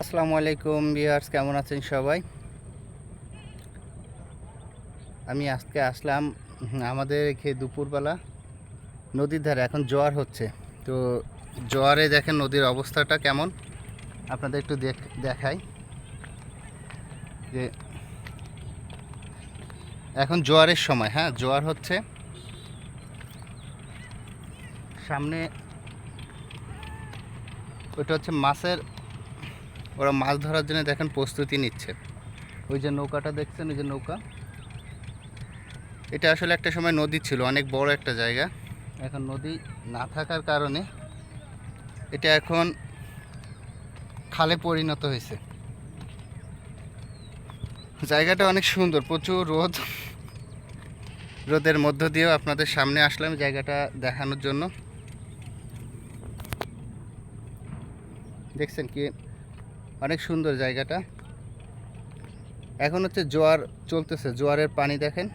আসসালামু আলাইকুম বিয়ার্স কেমন আছেন সবাই? আমি আজকে আসলাম আমাদের এখে দুপুরবেলা নদীর ধারে, এখন জোয়ার হচ্ছে। তো জোয়ারে দেখেন নদীর অবস্থাটা কেমন? আপনাদের একটু দেখ, দেখাই। যে এখন জোয়ারের সময় হ্যাঁ জোয়ার হচ্ছে। সামনে ওটা হচ্ছে মাছের ওরা মাছ ধরার জন্য দেখেন প্রস্তুতি নিচ্ছে। ওই যে নৌকাটা দেখছেন? ওই যে নৌকা। এটা আসলে একটা সময় নদী ছিল, অনেক বড় একটা জায়গা। এখন নদী না থাকার কারণে এটা এখন খালে পরিণত হয়েছে। জায়গাটা অনেক সুন্দর, প্রচুর রোদ। রোদের মধ্য দিয়েও আপনাদের সামনে আসলাম জায়গাটা দেখানোর জন্য। দেখছেন কি অনেক সুন্দর জায়গাটা। এখন হচ্ছে জোয়ার চলতেছে, জোয়ারের পানি দেখেন।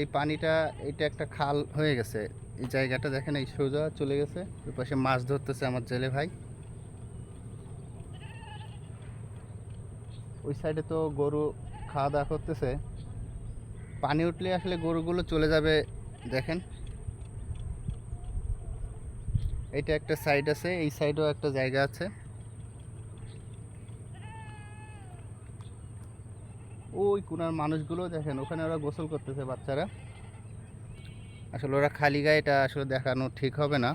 এই পানিটা, এটা একটা খাল হয়ে গেছে। এই জায়গাটা দেখেন, এই সোজা চলে গেছে। ওই পাশে মাছ ধরতেছে আমার জেলে ভাই। ওই সাইডে তো গরু খাওয়া দাওয়া করতেছে। পানি উঠলে আসলে গরুগুলো চলে যাবে, দেখেন। এটা একটা সাইড আছে, এই সাইডেও একটা জায়গা আছে। ওই কোনার মানুষগুলো দেখেন, ওখানে ওরা গোসল করতেছে বাচ্চারা। আসলে ওরা খালি গায়ে এটা আসলে দেখানো ঠিক হবে না।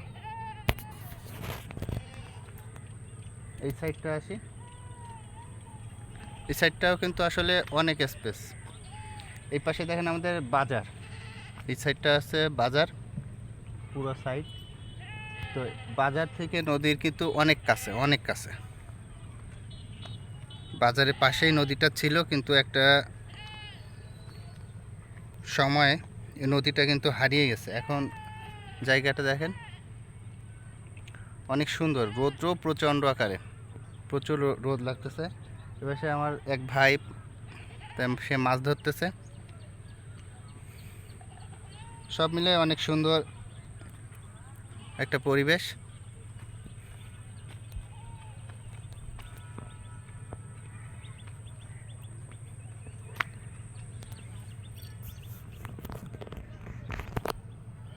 এই সাইডটা আসি। এই সাইডটাও কিন্তু আসলে অনেক স্পেস এই পাশে দেখেন আমাদের বাজার। এই সাইডটা আছে বাজার, পুরো সাইড তো বাজার থেকে নদীর কিন্তু অনেক কাছে অনেক কাছে। বাজারের পাশেই নদীটা ছিল, কিন্তু একটা সময়ে এই নদীটা কিন্তু হারিয়ে গেছে। এখন জায়গাটা দেখেন, অনেক সুন্দর, রৌদ্র প্রচণ্ড আকারে। প্রচুর রোদ লাগতেছে। এবার সে আমার এক ভাই সে মাছ ধরতেছে। সব মিলে অনেক সুন্দর একটা পরিবেশ।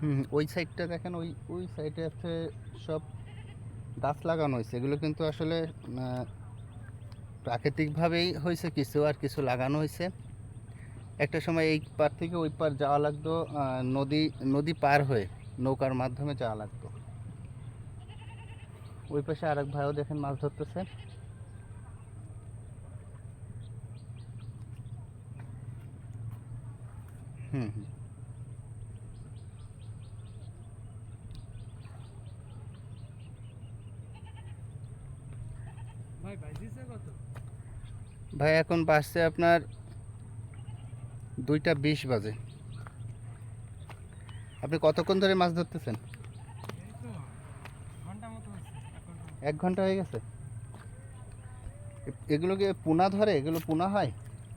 হুম, ওই সাইডটা দেখেন, ওই ওই সাইডে আছে সব গাছ লাগানো হয়েছে। এগুলো কিন্তু আসলে প্রাকৃতিকভাবেই হয়েছে কিছু আর কিছু লাগানো হয়েছে। একটা সময় এই পার থেকে ওই পার যাওয়া লাগতো নদী নদী পার হয়ে নৌকার মাধ্যমে যাওয়া লাগতো। ওই পাশে আরেক ভাইও দেখেন মাছ ধরতেছে। হুম হুম। ভাই এখন বাসছে আপনার দুইটা বিশ বাজে। আপনি কতক্ষণ ধরে মাছ ধরতেছেন এই তো ঘণ্টা মতো হচ্ছে এক ঘণ্টা হয়ে গেছে? এগুলোকে পোনা ধরে? এগুলো পোনা হয়?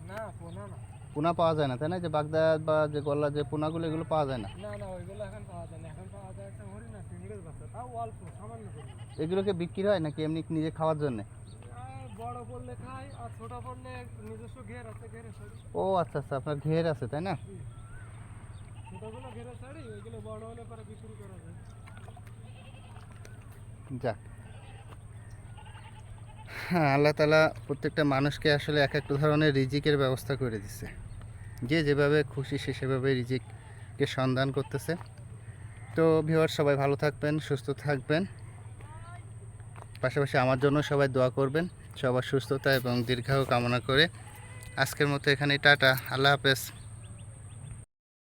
না পোনা না। পোনা পাওয়া যায় না তাই না? যে বাগদাদ বা যে গল্লা যে পোনাগুলো এগুলো পাওয়া যায় না? না না ওইগুলো এখন পাওয়া যায় না। এখন পাওয়া যায় একটা হরিণ আছে চিংড়ির বাচ্চা। তাও অল্প সামান্য এগুলোকে বিক্রি হয় নাকি এমনি নিজে খাওয়ার জন্য? বড় খাই আর ছোট নিজস্ব ঘের আছে ঘেরে ও আচ্ছা আচ্ছা আপনার ঘের আছে তাই না? ছোটগুলো ঘেরে ছাড়ি ওইগুলো বড় হলে পরে বিক্রি করা যায়। যাক আল্লাহ তালা প্রত্যেকটা মানুষকে আসলে এক এক ধরনের রিজিকের ব্যবস্থা করে দিছে। যে যেভাবে খুশি সে সেভাবে রিজিককে সন্ধান করতেছে। তো ভিওয়ার সবাই ভালো থাকবেন, সুস্থ থাকবেন। পাশাপাশি আমার জন্য সবাই দোয়া করবেন, সবার সুস্থতা এবং দীর্ঘায়ু কামনা করে। আজকের মতো এখানে টাটা, আল্লাহ হাফেজ।